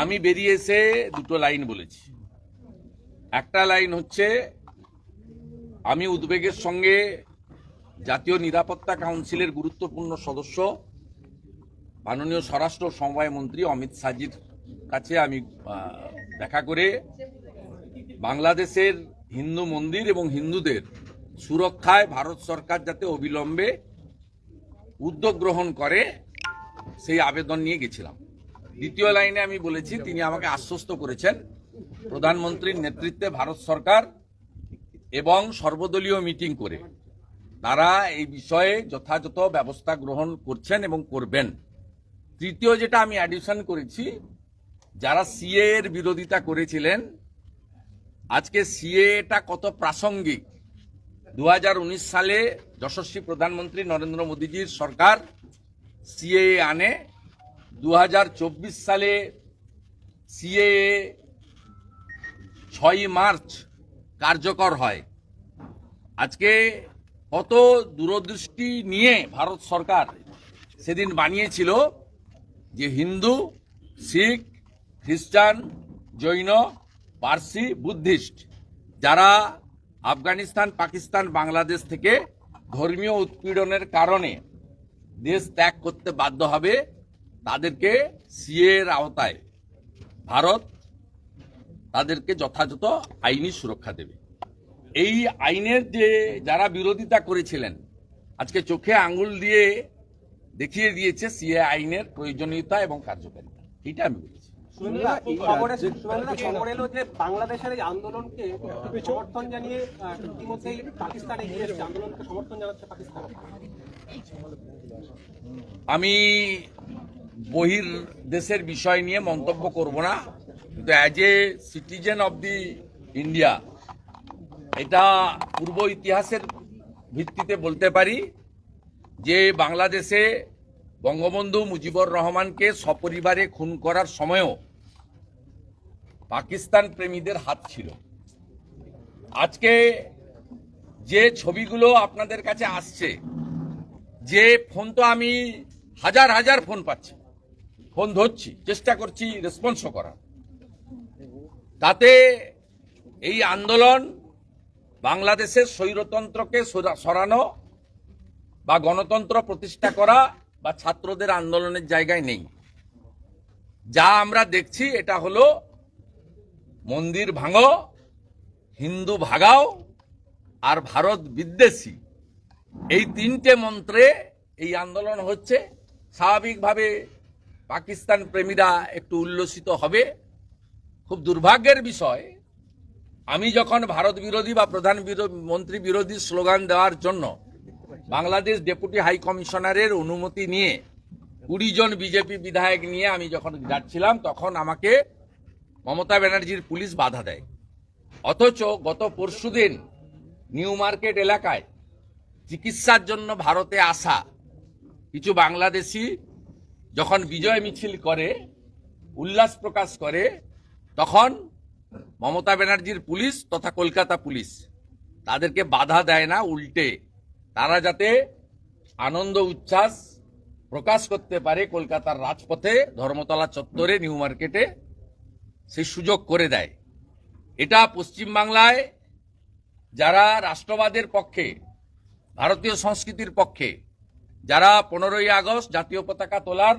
আমি বেরিয়ে এসে দুটো লাইন বলেছি। একটা লাইন হচ্ছে, আমি উদ্বেগের সঙ্গে জাতীয় নিরাপত্তা কাউন্সিলের গুরুত্বপূর্ণ সদস্য, মাননীয় স্বরাষ্ট্র সমবায় মন্ত্রী অমিত শাহজির কাছে আমি দেখা করে বাংলাদেশের হিন্দু মন্দির এবং হিন্দুদের সুরক্ষায় ভারত সরকার যাতে অবিলম্বে উদ্যোগ গ্রহণ করে, সেই আবেদন নিয়ে গেছিলাম। দ্বিতীয় লাইনে আমি বলেছি, তিনি আমাকে আশ্বস্ত করেছেন, প্রধানমন্ত্রীর নেতৃত্বে ভারত সরকার এবং সর্বদলীয় মিটিং করে তারা এই বিষয়ে যথাযথ ব্যবস্থা গ্রহণ করছেন এবং করবেন। তৃতীয় যেটা আমি অ্যাডিশন করেছি, যারা সিএ এর বিরোধিতা করেছিলেন, আজকে সিএটা কত প্রাসঙ্গিক। দু হাজার উনিশ সালে যশস্বী প্রধানমন্ত্রী নরেন্দ্র মোদীজির সরকার সিএ আনে দু হাজার চব্বিশ সালে সিএ ছয়ই মার্চ কার্যকর হয়। আজকে কত দূরদৃষ্টি নিয়ে ভারত সরকার সেদিন বানিয়েছিল যে হিন্দু, শিখ, খ্রিস্টান, জৈন, পার্সি, বুদ্ধিস্ট যারা আফগানিস্তান, পাকিস্তান, বাংলাদেশ থেকে ধর্মীয় উৎপীড়নের কারণে দেশ ত্যাগ করতে বাধ্য হবে তাদেরকে সিএর আওতায় ভারত তাদেরকে যথাযথ আইনি সুরক্ষা দেবে। এই আইনের যে যারা বিরোধিতা করেছিলেন আজকে চোখে আঙুল দিয়ে দেখিয়ে দিয়েছে সিএ আইনের প্রয়োজনীয়তা এবং কার্যকারিতা। এটা আমি বলেছি। শুভেন্দুদা, এই খবরে শুভেন্দুদা, খবর এলো যে বাংলাদেশের এই আন্দোলনকে সমর্থন জানিয়ে ইতিমধ্যেই পাকিস্তান আন্দোলনকে সমর্থন জানাচ্ছে পাকিস্তান। আমি বহির দেশের বিষয় নিয়ে মন্তব্য করব না, কিন্তু as a citizen of the India এটা পূর্ব ইতিহাসের ভিত্তিতে বলতে পারি যে বাংলাদেশে বঙ্গবন্ধু মুজিবুর রহমানকে সপরিবারে খুন করার সময়ও পাকিস্তান প্রেমীদের হাত ছিল। আজকে যে ছবিগুলো আপনাদের কাছে আসছে, যে ফোন তো আমি হাজার হাজার ফোন পাচ্ছি। ফোন ধরছি চেষ্টা করছি রেসপন্সও করার। তাতে এই আন্দোলন বাংলাদেশের স্বৈরতন্ত্রকে সরা- সরানো বা গণতন্ত্র প্রতিষ্ঠা করা বা ছাত্রদের আন্দোলনের জায়গায় নেই। যা আমরা দেখছি, এটা হলো মন্দির ভাঙো, হিন্দু ভাগাও, আর ভারত বিদ্বেষী। এই তিনটে মন্ত্রে এই আন্দোলন হচ্ছে। স্বাভাবিকভাবে পাকিস্তান প্রেমীরা একটু উল্লসিত হবে। খুব দুর্ভাগ্যের বিষয়, আমি যখন ভারত বিরোধী বা প্রধান মন্ত্রী বিরোধী স্লোগান দেওয়ার জন্য বাংলাদেশ ডেপুটি হাই কমিশনারের অনুমতি নিয়ে কুড়ি জন বিজেপি বিধায়ক নিয়ে আমি যখন যাচ্ছিলাম, তখন আমাকে মমতা ব্যানার্জির পুলিশ বাধা দেয়। অথচ গত পরশুদিন নিউ মার্কেট এলাকায় চিকিৎসার জন্য ভারতে আসা কিছু বাংলাদেশি যখন বিজয় মিছিল করে, উল্লাস প্রকাশ করে, তখন মমতা ব্যানার্জির পুলিশ তথা কলকাতা পুলিশ তাদেরকে বাধা দেয় না উল্টে। তারা যাতে আনন্দ, উচ্ছ্বাস প্রকাশ করতে পারে কলকাতার রাজপথে, ধর্মতলা চত্বরে, নিউ মার্কেটে, সেই সুযোগ করে দেয়। এটা পশ্চিমবাংলায় যারা রাষ্ট্রবাদের পক্ষে, ভারতীয় সংস্কৃতির পক্ষে যারা পনেরোই আগস্ট জাতীয় পতাকা তোলার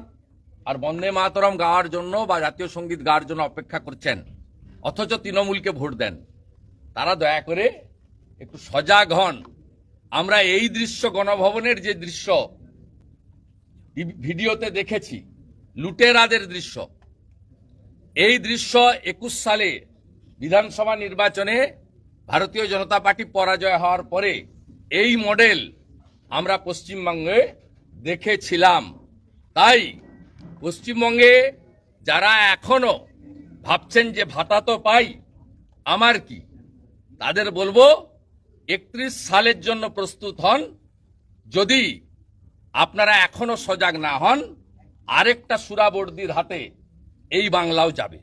আর বন্দে মাতরম গাওয়ার জন্য বা জাতীয় সংগীত গাওয়ার জন্য অপেক্ষা করছেন, অথচ তৃণমূলকে ভোট দেন, তারা দয়া করে একটু সজাগ হন। আমরা এই দৃশ্য, গণভবনের যে দৃশ্য ভিডিওতে দেখেছি, লুটেরাদের দৃশ্য। এই দৃশ্য একুশ সালে বিধানসভা নির্বাচনে ভারতীয় জনতা পার্টি পরাজয় হওয়ার পরে এই মডেল আমরা পশ্চিমবঙ্গে দেখেছিলাম। তাই পশ্চিমবঙ্গে যারা এখনও ভাবছেন যে ভাতা তো পাই, আমার কি? তাদের বলব, একত্রিশ সালের জন্য প্রস্তুত হন। যদি আপনারা এখনও সজাগ না হন, আরেকটা সুরাবর্দির হাতে এই বাংলাও যাবে।